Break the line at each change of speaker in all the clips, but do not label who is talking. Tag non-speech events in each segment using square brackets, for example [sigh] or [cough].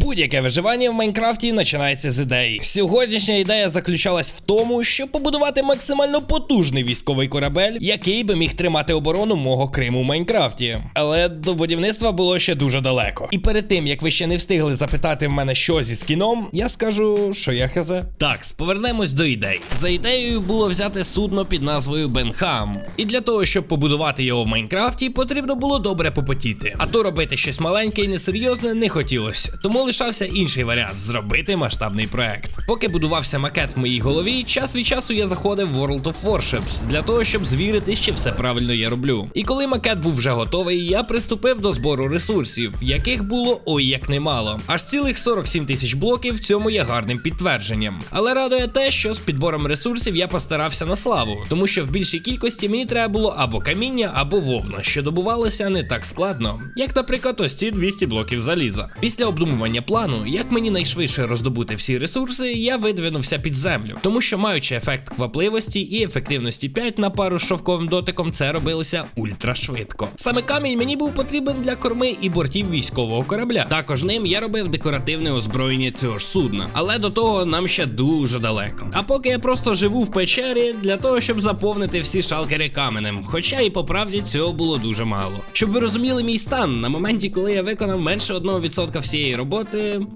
Будь-яке виживання в Майнкрафті починається з ідеї. Сьогоднішня ідея заключалась в тому, щоб побудувати максимально потужний військовий корабель, який би міг тримати оборону мого Криму в Майнкрафті. Але до будівництва було ще дуже далеко. І перед тим як ви ще не встигли запитати в мене, що зі скіном, я скажу, що я хазе. Так, повернемось до ідей. За ідеєю було взяти судно під назвою Бенхам. І для того, щоб побудувати його в Майнкрафті, потрібно було добре попотіти. А то робити щось маленьке і несерйозне не хотілося. Тому лишався інший варіант зробити масштабний проект. Поки будувався макет в моїй голові, час від часу я заходив в World of Warships для того, щоб звірити, чи все правильно я роблю. І коли макет був вже готовий, я приступив до збору ресурсів, яких було ой як немало. Аж цілих 47 тисяч блоків в цьому є гарним підтвердженням. Але радує те, що з підбором ресурсів я постарався на славу, тому що в більшій кількості мені треба було або каміння, або вовна, що добувалося не так складно, як, наприклад, ось ці 200 блоків заліза. Після обдумування плану, як мені найшвидше роздобути всі ресурси, я видвинувся під землю, тому що маючи ефект квапливості і ефективності 5 на пару з шовковим дотиком, це робилося ультрашвидко. Саме камінь мені був потрібен для корми і бортів військового корабля. Також ним я робив декоративне озброєння цього ж судна, але до того нам ще дуже далеко. А поки я просто живу в печері для того, щоб заповнити всі шалкери каменем. Хоча і по правді цього було дуже мало. Щоб ви розуміли мій стан, на моменті, коли я виконав менше 1% всієї роботи,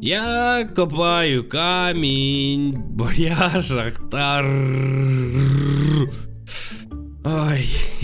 я копаю камінь, бо я шахтар. Ой.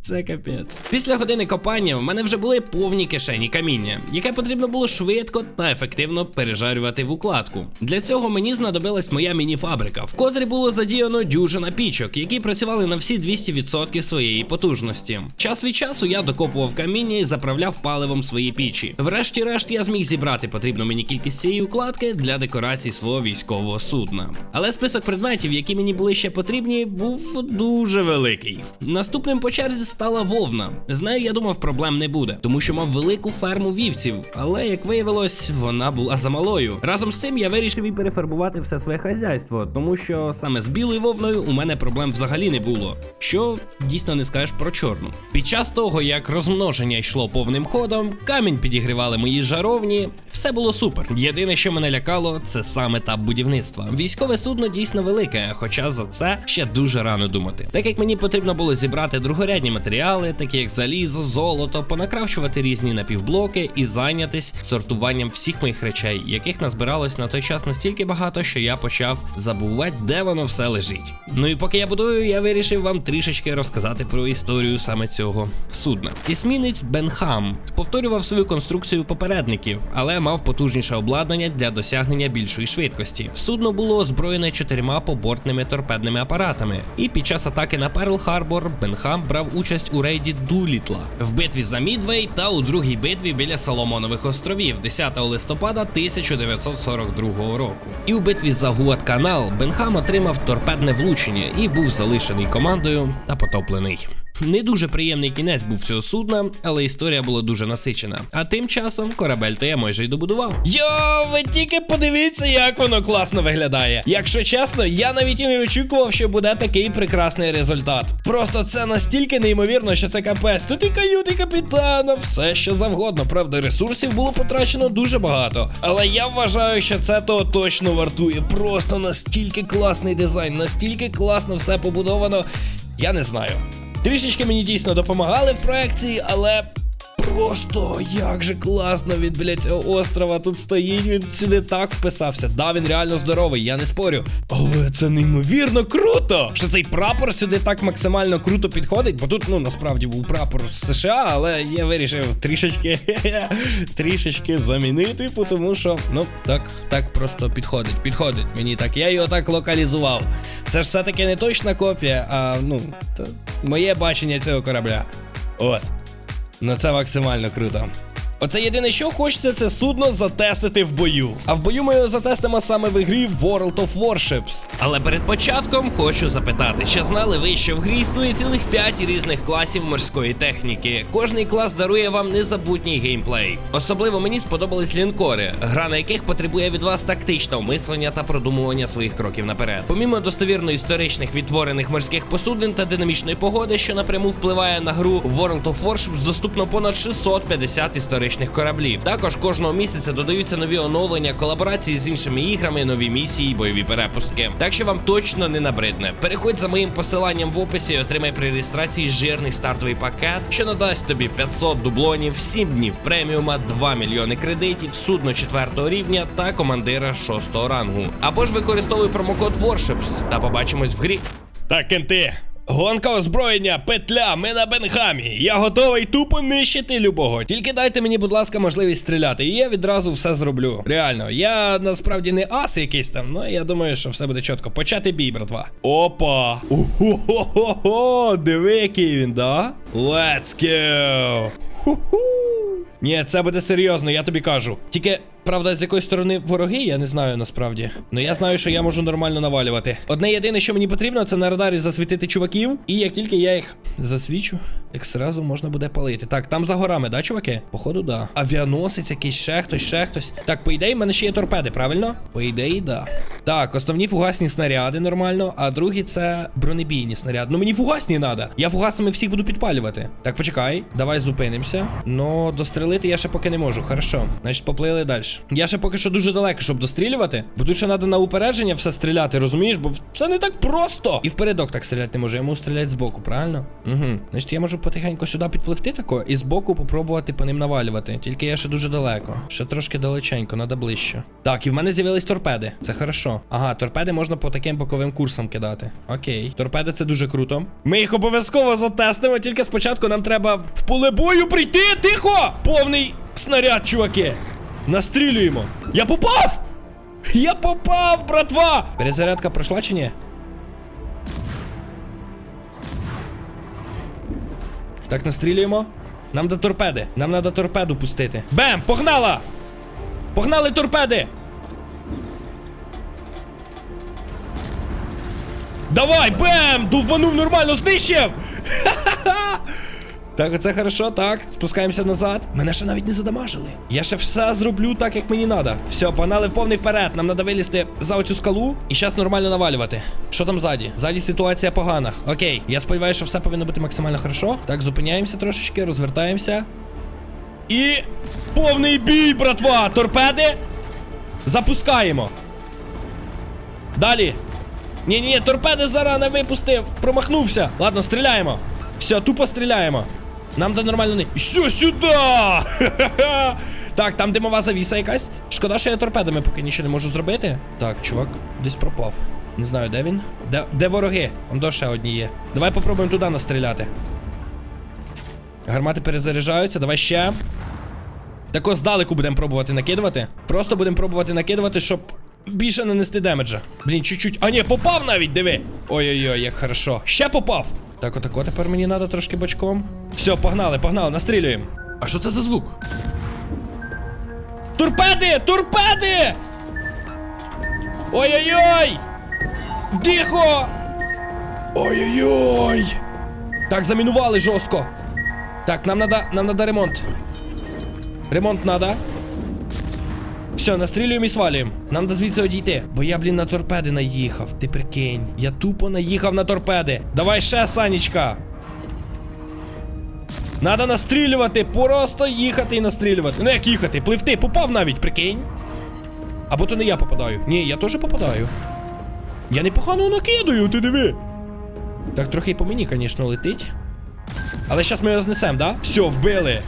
Це капець. Після години копання в мене вже були повні кишені каміння, яке потрібно було швидко та ефективно пережарювати в укладку. Для цього мені знадобилась моя міні-фабрика, в котрій було задіяно дюжина пічок, які працювали на всі 200% своєї потужності. Час від часу я докопував каміння і заправляв паливом свої пічі. Врешті-решт я зміг зібрати потрібну мені кількість цієї укладки для декорації свого військового судна. Але список предметів, які мені були ще потрібні, був дуже великий. Наступним по черзі стала вовна. З нею я думав, проблем не буде, тому що мав велику ферму вівців. Але як виявилось, вона була замалою. Разом з цим я вирішив і перефарбувати все своє хазяйство, тому що саме з білою вовною у мене проблем взагалі не було. Що дійсно не скажеш про чорну. Під час того, як розмноження йшло повним ходом, камінь підігрівали мої жаровні, все було супер. Єдине, що мене лякало, це сам етап будівництва. Військове судно дійсно велике, хоча за це ще дуже рано думати. Так як мені потрібно було зібрати другорядні матеріали, такі як залізо, золото, понакравчувати різні напівблоки і зайнятись сортуванням всіх моїх речей, яких назбиралось на той час настільки багато, що я почав забувати, де воно все лежить. Ну і поки я будую, я вирішив вам трішечки розказати про історію саме цього судна. Ісмінець Бенхам повторював свою конструкцію попередників, але мав потужніше обладнання для досягнення більшої швидкості. Судно було озброєне чотирма побортними торпедними апаратами, і під час атаки на Перл Харбор Бенхам брав участь у рейді Дулітла в битві за Мідвей та у другій битві біля Соломонових островів 10 листопада 1942 року. І у битві за Гуатканал Бенхам отримав торпедне влучення і був залишений командою та потоплений. Не дуже приємний кінець був цього судна, але історія була дуже насичена. А тим часом корабель то я майже й добудував. Йо, ви тільки подивіться, як воно класно виглядає. Якщо чесно, я навіть і не очікував, що буде такий прекрасний результат. Просто це настільки неймовірно, що це капець. Тут і каюти капітана, все що завгодно. Правда, ресурсів було потрачено дуже багато. Але я вважаю, що це того точно вартує. Просто настільки класний дизайн, настільки класно все побудовано. Я не знаю. Трішечки мені дійсно допомагали в проекції, але просто як же класно він біля цього острова тут стоїть, він сюди так вписався. Да, він реально здоровий, я не спорю. Але це неймовірно круто! Що цей прапор сюди так максимально круто підходить, бо тут, ну, насправді був прапор з США, але я вирішив трішечки [laughs] трішечки замінити, тому що, ну, так, так просто підходить, підходить мені так. Я його так локалізував. Це ж все-таки не точна копія, а ну, це моє бачення цього корабля. От. Ну це максимально круто. Оце єдине, що хочеться, це судно затестити в бою. А в бою ми його затестимо саме в ігрі World of Warships. Але перед початком хочу запитати, чи знали ви, що в грі існує цілих 5 різних класів морської техніки. Кожний клас дарує вам незабутній геймплей. Особливо мені сподобались лінкори, гра на яких потребує від вас тактичного мислення та продумування своїх кроків наперед. Помімо достовірно історичних відтворених морських посудин та динамічної погоди, що напряму впливає на гру World of Warships, доступно понад 650 історичних космічних кораблів. Також кожного місяця додаються нові оновлення, колаборації з іншими іграми, нові місії, бойові перепустки. Так що вам точно не набридне. Переходь за моїм посиланням в описі і отримай при реєстрації жирний стартовий пакет, що надасть тобі 500 дублонів, 7 днів преміума, 2 мільйони кредитів, судно 4 рівня та командира 6 рангу. Або ж використовуй промокод Warships та побачимось в грі. Так, кенти. Гонка озброєння, петля, ми на Бенгамі. Я готовий тупо нищити любого. Тільки дайте мені, будь ласка, можливість стріляти, і я відразу все зроблю. Реально, я насправді не ас якийсь там, ну я думаю, що все буде чітко. Почати бій, братва. Опа! Ого-го-го! Диви, який він, да? Let's go! Ху-ху! Ні, це буде серйозно, я тобі кажу. Тільки, правда, з якої сторони вороги, я не знаю насправді. Ну я знаю, що я можу нормально навалювати. Одне єдине, що мені потрібно, це на радарі засвітити чуваків. І як тільки я їх засвічу, як зразу можна буде палити. Так, там за горами, да, чуваки? Походу, да. Авіаносець якийсь, ще хтось, ще хтось. Так, по ідеї, в мене ще є торпеди, правильно? По ідеї, да. Так, основні фугасні снаряди нормально, а другі це бронебійні снаряди. Ну мені фугасні треба. Я фугасами всіх буду підпалювати. Так, почекай, давай зупинимося. Ну, дострелити я ще поки не можу. Хорошо. Значить, поплили далі. Я ще поки що дуже далеко, щоб дострілювати. Бо тут ще треба на упередження все стріляти, розумієш? Бо все не так просто. І впередок так стріляти не можу. Я можу стріляти збоку, правильно? Угу. Значить, я можу потихеньку сюди підпливти тако і збоку попробувати по ним навалювати. Тільки я ще дуже далеко. Ще трошки далеченько, треба ближче. Так, і в мене з'явились торпеди. Це хорошо. Ага, торпеди можна по таким боковим курсам кидати. Окей. Торпеди це дуже круто. Ми їх обов'язково затестимо, тільки спочатку нам треба в поле бою прийти. Тихо! Повний снаряд, чуваки. Настрілюємо. Я попав! Я попав, братва! Перезарядка пройшла чи ні? Так, настрілюємо. Нам до торпеди. Нам треба торпеду пустити. Бем! Погнала! Погнали торпеди! Давай, бем! Довбанув нормально, знищив! Ха-ха-ха! Так, це хорошо, так. Спускаємося назад. Мене ще навіть не задамажили. Я ще все зроблю так, як мені треба. Все, погнали в повний вперед. Нам треба вилізти за оцю скалу і зараз нормально навалювати. Що там ззаді? Ззаді ситуація погана. Окей, я сподіваюся, що все повинно бути максимально хорошо. Так, зупиняємося трошечки, розвертаємося. І повний бій, братва! Торпеди. Запускаємо. Далі. Ні, ні, ні, торпеди зарано випустив. Промахнувся. Ладно, стріляємо. Все, тупо стріляємо. Нам да нормально не. Все, сюди! [laughs] Так, там димова завіса якась. Шкода, що я торпедами поки нічого не можу зробити. Так, чувак, десь пропав. Не знаю, де він. Де, де вороги? Он до ще одні є. Давай попробуємо туди настріляти. Гармати перезаряджаються, давай ще. Так ось здалеку будемо пробувати накидувати. Просто будемо пробувати накидувати, щоб більше нанести демеджа. Блін, чуть-чуть. А ні, попав навіть, диви. Ой-ой-ой, як хорошо. Ще попав. Так, отако тепер мені треба трошки бочком. Все, погнали, погнали, настрілюємо.
А що це за звук?
Торпеди! Торпеди! Ой-ой-ой! Тихо! Ой-ой-ой! Так, замінували жорстко. Так, нам надо, нам надо ремонт. Ремонт надо. Все, настрілюємо і свалюємо. Нам до звідси одійти. Бо я, блін, на торпеди наїхав. Ти прикинь. Я тупо наїхав на торпеди. Давай ще, Санечка. Надо настрілювати, просто їхати і настрілювати. Ну як їхати, пливти, попав навіть, прикинь. Або то не я попадаю. Ні, я теж попадаю. Я непогано накидаю, ти диви. Так, трохи і по мені, звісно, летить. Але зараз ми його знесемо, да? Все, вбили.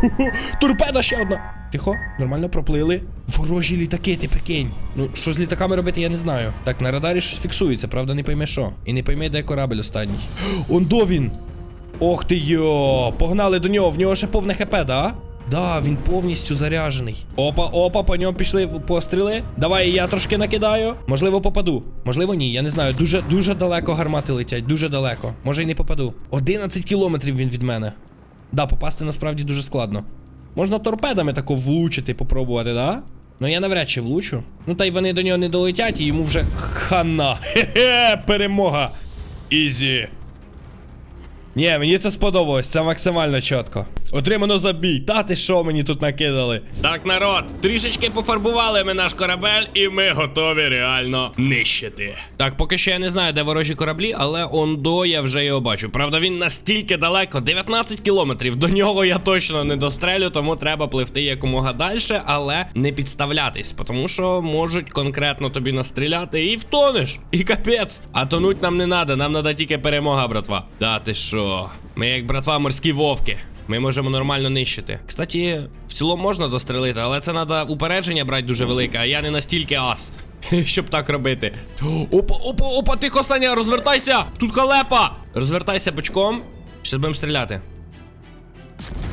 Ху-ху, Торпеда ще одна. Тихо, нормально проплили. Ворожі літаки, ти прикинь. Ну, що з літаками робити, я не знаю. Так, на радарі щось фіксується, правда, не пойме що. І не пойме, де корабль останній. Он до він! Ох ти йо! Погнали до нього, в нього ще повне хп, да? Да, він повністю заряжений. Опа, опа, по ньому пішли постріли. Давай я трошки накидаю. Можливо, попаду. Можливо, ні. Я не знаю. Дуже дуже далеко гармати летять, дуже далеко. Може й не попаду. 11 кілометрів він від мене. Да, попасти насправді дуже складно. Можна торпедами тако влучити, попробувати, да? Ну я навряд чи влучу. Ну та й вони до нього не долетять, і йому вже хана. [laughs] Хе-хе, перемога. Ізі. Ні, мені це сподобалось, це максимально чітко. Отримано забій. Та ти що мені тут накидали? Так, народ, трішечки пофарбували ми наш корабель, і ми готові реально нищити. Так, поки що я не знаю, де ворожі кораблі, але ондо я вже його бачу. Правда, він настільки далеко, 19 кілометрів. До нього я точно не дострелю, тому треба пливти якомога далі, але не підставлятись, тому що можуть конкретно тобі настріляти і втонеш. І капець. А тонуть нам не треба, нам треба тільки перемога, братва. Та ти що? Ми як братва морські вовки. Ми можемо нормально нищити. Кстати, в цілому можна дострелити, але це треба упередження брати дуже велике, а я не настільки ас. [laughs] Щоб так робити. Опа, опа, опа, тихо, Саня, розвертайся! Тут халепа! Розвертайся бочком. Щас будемо стріляти.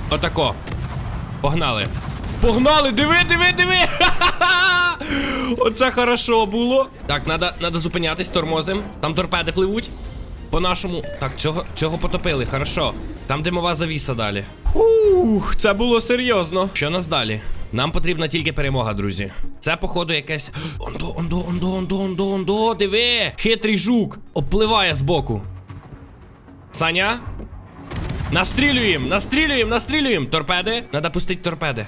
Отако. Погнали. Погнали! Диви, диви, диви! [laughs] Оце хорошо було. Так, надо зупинятись, тормозим. Там торпеди пливуть. По нашому. Так, цього, цього потопили, хорошо. Там димова завіса далі. Ух, це було серйозно. Що нас далі? Нам потрібна тільки перемога, друзі. Це, походу, якесь. Ондо, ондо, ондо, ондо, ондо, ондо, диви! Хитрий жук. Обпливає збоку. Саня? Настрілюємо, настрілюємо, настрілюємо. Торпеди. Надо пустити торпеди.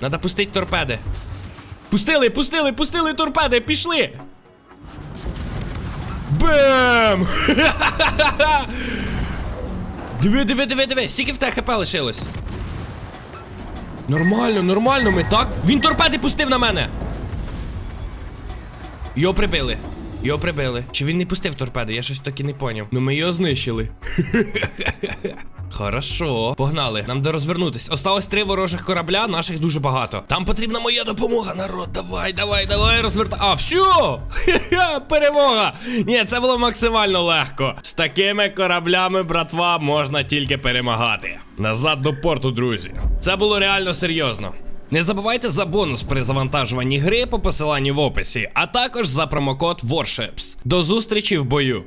Надо пустити торпеди. Пустили, пустили, пустили торпеди, пішли. Бем! Диви, диви, диви, диви, скільки в тебе хп лишилось? Нормально, нормально, ми так. Він торпеди пустив на мене. Його прибили. Його прибили. Чи він не пустив торпеди? Я щось таки не поняв. Ну ми його знищили. Хорошо, погнали. Нам де розвернутись. Осталось три ворожих корабля, наших дуже багато. Там потрібна моя допомога, народ. Давай, давай, давай, розвертай. А, все! Перемога! Ні, це було максимально легко. З такими кораблями, братва, можна тільки перемагати. Назад до порту, друзі. Це було реально серйозно. Не забувайте за бонус при завантажуванні гри по посиланню в описі, а також за промокод Warships. До зустрічі в бою!